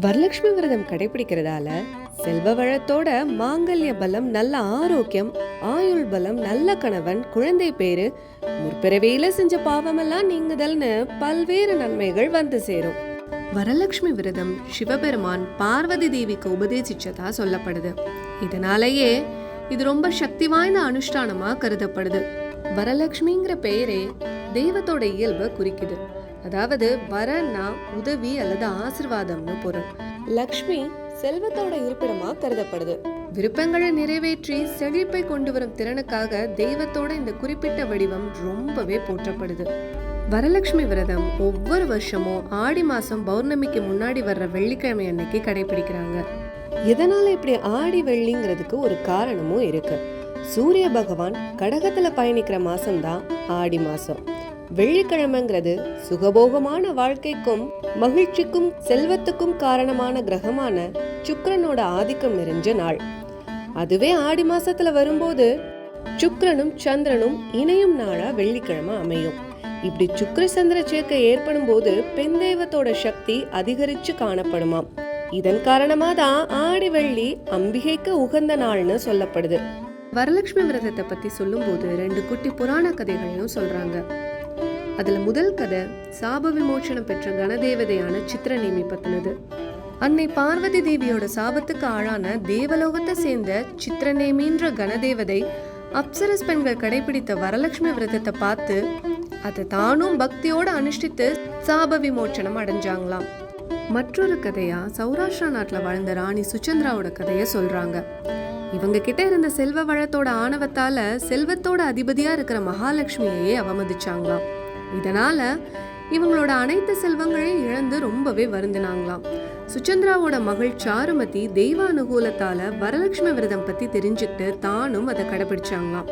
வரலட்சுமி விரதம் கடைபிடிக்கிறதால செல்வ வளத்தோட மாங்கல்ய பலம் நல்ல ஆரோக்கியம் ஆயுள் பலம் நல்ல கணவன் குழந்தை பேரு முற்பிறவியில செஞ்ச பாவமெல்லாம் நீங்குதல்னு பல்வேறு நன்மைகள் வந்து சேரும். வரலட்சுமி விரதம் சிவபெருமான் பார்வதி தேவிக்கு உபதேசிச்சதா சொல்லப்படுது. இதனாலேயே இது ரொம்ப சக்தி வாய்ந்த அனுஷ்டானமா கருதப்படுது. வரலட்சுமிங்கிற பெயரே தெய்வத்தோட இயல்பை குறிக்குது. அதாவது வரன்னா உதவி அல்லது ஆசிர்வாதம்னு பொருள். லக்ஷ்மி செல்வத்தோட இருப்பிடமா கருதப்படுது. விருப்பங்களை நிறைவேற்றி செழிப்பை கொண்டு வரும் திறனுக்காக தெய்வத்தோட இந்த குறிப்பிட்ட வடிவம் ரொம்பவே போற்றப்படுது. வரலட்சுமி விரதம் ஒவ்வொரு வருஷமும் ஆடி மாசம் பௌர்ணமிக்கு முன்னாடி வர்ற வெள்ளிக்கிழமை அன்னைக்கு கடைபிடிக்கிறாங்க. எதனால இப்படி ஆடி வெள்ளிங்கிறதுக்கு ஒரு காரணமும் இருக்கு. சூரிய பகவான் கடகத்துல பயணிக்கிற மாசம்தான் ஆடி மாசம். வெள்ளிக்கிழமைங்கிறது சுகபோகமான வாழ்க்கைக்கும் மகிழ்ச்சிக்கும் செல்வத்துக்கும் காரணமான கிரகமான சுக்கரனோட ஆதிக்கம் நிறைஞ்ச நாள். அதுவே ஆடி மாசத்துல வரும்போது சுக்கரனும் சந்திரனும் இணையும் நாளா வெள்ளிக்கிழமை அமையும். இப்படி சுக்கர சந்திர சேர்க்கை ஏற்படும் போது பெண் தெய்வத்தோட சக்தி அதிகரிச்சு காணப்படுமாம். இதன் காரணமா தான் ஆடி வெள்ளி அம்பிகைக்கு உகந்த நாள்னு சொல்லப்படுது. வரலட்சுமி விரதத்தை பத்தி சொல்லும்போது ரெண்டு குட்டி புராண கதைகளையும் சொல்றாங்க. அதுல முதல் கதை சாப விமோச்சனம் பெற்ற கணதேவதையான சித்திரநேமி பத்தினது அன்னை பார்வதி தேவியோட சாபத்துக்கு ஆளான தேவலோகத்தை சேர்ந்த சித்திரநேமின்ற கணதேவதை அப்சரஸ் பெண்கள் கடைபிடித்த வரலட்சுமி விரதத்தை பார்த்து அதை தானும் பக்தியோட அனுஷ்டித்து சாப விமோச்சனம் அடைஞ்சாங்களாம். மற்றொரு கதையா சௌராஷ்டிரா நாட்டில் வாழ்ந்த ராணி சுச்சந்திராவோட கதையை சொல்றாங்க. இவங்க கிட்ட இருந்த செல்வ வளத்தோட ஆணவத்தால செல்வத்தோட அதிபதியா இருக்கிற மகாலட்சுமியையே அவமதிச்சாங்களாம். இதனால இவங்களோட அனைத்து செல்வங்களையும் இழந்து ரொம்பவே வருந்தினாங்களாம். சுச்சந்திராவோட மகள் சாருமதி தெய்வ அனுகூலத்தால வரலட்சுமி விரதம் பத்தி தெரிஞ்சுக்கிட்டு தானும் அதை கடைபிடிச்சாங்களாம்.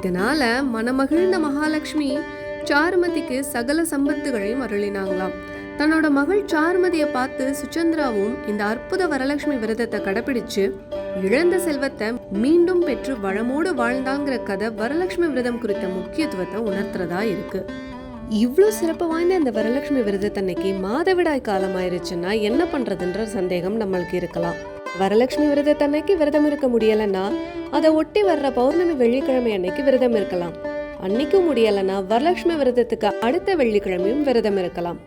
இதனால மனமகிழ்ந்த மகாலட்சுமி சாருமதிக்கு சகல சம்பத்துகளையும் அருளினாங்களாம். தன்னோட மகள் சார்மதியை பார்த்து சுச்சந்திராவும் இந்த அற்புத வரலட்சுமி விரதத்தை கடைபிடிச்சு இழந்த செல்வத்தை மீண்டும் பெற்று வளமோடு வாழ்ந்தாங்கிற கதை வரலட்சுமி விரதம் குறித்த முக்கியத்துவத்தை உணர்த்துறதா இருக்கு. இவ்வளோ சிறப்பு வாய்ந்த இந்த வரலட்சுமி விரதத்தன்னைக்கு மாதவிடாய் காலம் ஆயிருச்சுன்னா என்ன பண்றதுன்ற சந்தேகம் நம்மளுக்கு இருக்கலாம். வரலட்சுமி விரதத்தன்னைக்கு விரதம் இருக்க முடியலன்னா அதை ஒட்டி வர்ற பௌர்ணமி வெள்ளிக்கிழமை அன்னைக்கு விரதம் இருக்கலாம். அன்னைக்கும் முடியலன்னா வரலட்சுமி விரதத்துக்கு அடுத்த வெள்ளிக்கிழமையும் விரதம் இருக்கலாம்.